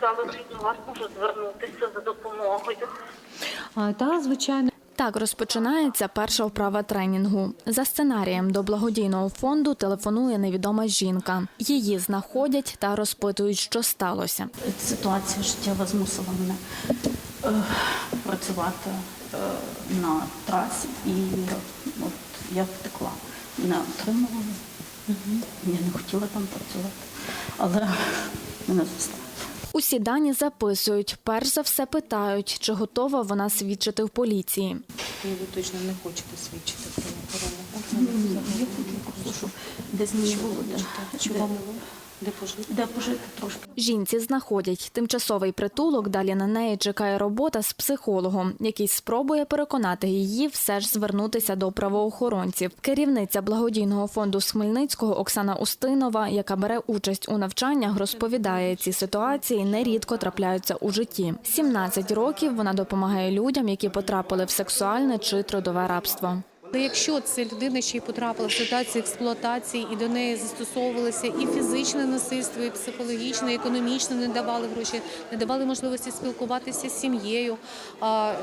сказали, що до вас можуть звернутися за допомогою. А, та, звичайно. Так розпочинається перша вправа тренінгу. За сценарієм до благодійного фонду телефонує невідома жінка. Її знаходять та розпитують, що сталося. Ситуація життєва змусила мене е, працювати е, на трасі, і от я втекла. Не отримала. Я не хотіла там працювати, але мене заставили. Усі дані записують. Перш за все питають, чи готова вона свідчити в поліції. Ви точно не хочете свідчити про щоб десь було Чого де? Пожити? де пожити трошки. Жінці знаходять тимчасовий притулок. Далі на неї чекає робота з психологом, який спробує переконати її все ж звернутися до правоохоронців. Керівниця благодійного фонду з Хмельницького Оксана Устинова, яка бере участь у навчаннях, розповідає, ці ситуації нерідко трапляються у житті. 17 років вона допомагає людям, які потрапили в сексуальне чи трудове рабство. Але якщо це людина ще й потрапила в ситуацію експлуатації, і до неї застосовувалося і фізичне насильство, і психологічне, і економічне, не давали гроші, не давали можливості спілкуватися з сім'єю. Е,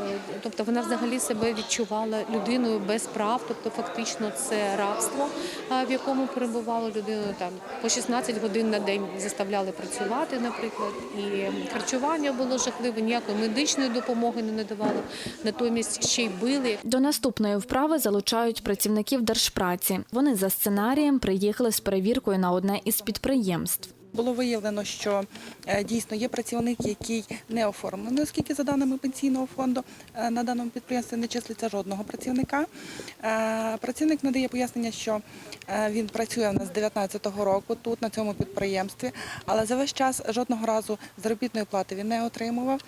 тобто вона взагалі себе відчувала людиною без прав, тобто фактично це рабство, в якому перебувала людина там по 16 годин на день заставляли працювати, наприклад, і харчування було жахливе, ніякої медичної допомоги не надавали, натомість ще й били. До наступної вправи залучають працівників держпраці. Вони за сценарієм приїхали з перевіркою на одне із підприємств. Було виявлено, що е, дійсно є працівник, який не оформлений, оскільки за даними пенсійного фонду е, на даному підприємстві не числиться жодного працівника. Е, Працівник надає пояснення, що він працює в нас з 19-го року тут, на цьому підприємстві, але за весь час жодного разу заробітної плати він не отримував.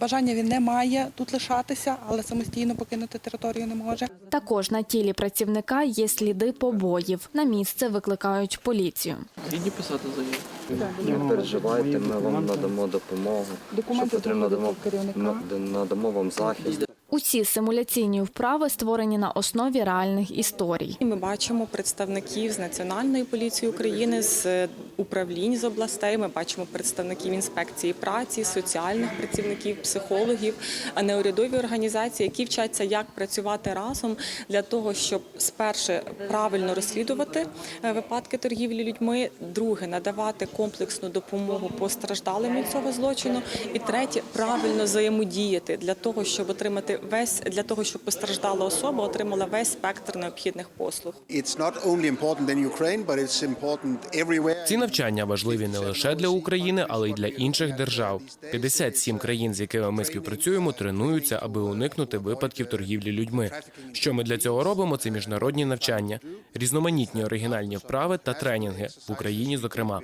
Бажання він не має тут лишатися, але самостійно покинути територію не може. Також на тілі працівника є сліди побоїв. На місце викликають поліцію. Писати заяву. Не переживайте, ми вам надамо допомогу. Документи Що потрібно, надамо, надамо вам захист. Усі симуляційні вправи створені на основі реальних історій. Ми бачимо представників з Національної поліції України, з е, управлінь з областей. Ми бачимо представників інспекції праці, соціальних працівників, психологів, а неурядові організації, які вчаться, як працювати разом для того, щоб спершу правильно розслідувати е, випадки торгівлі людьми, друге надавати комплексну допомогу постраждалим від цього злочину, і третє правильно взаємодіяти для того, щоб отримати весь для того, щоб постраждала особа отримала весь спектр необхідних послуг. It's навчання важливі не лише для України, але й для інших держав. 57 країн, з якими ми співпрацюємо, тренуються, аби уникнути випадків торгівлі людьми. Що ми для цього робимо? Це міжнародні навчання, різноманітні оригінальні вправи та тренінги в Україні, зокрема.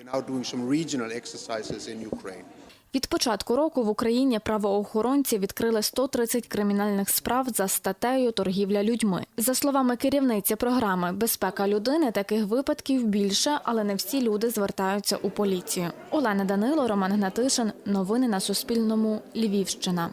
Від початку року в Україні правоохоронці відкрили 130 кримінальних справ за статтею торгівля людьми. За словами керівниці програми Безпека людини таких випадків більше, але не всі люди звертаються у поліцію. Олена Данило, Роман Гнатишин. Новини на Суспільному. Львівщина.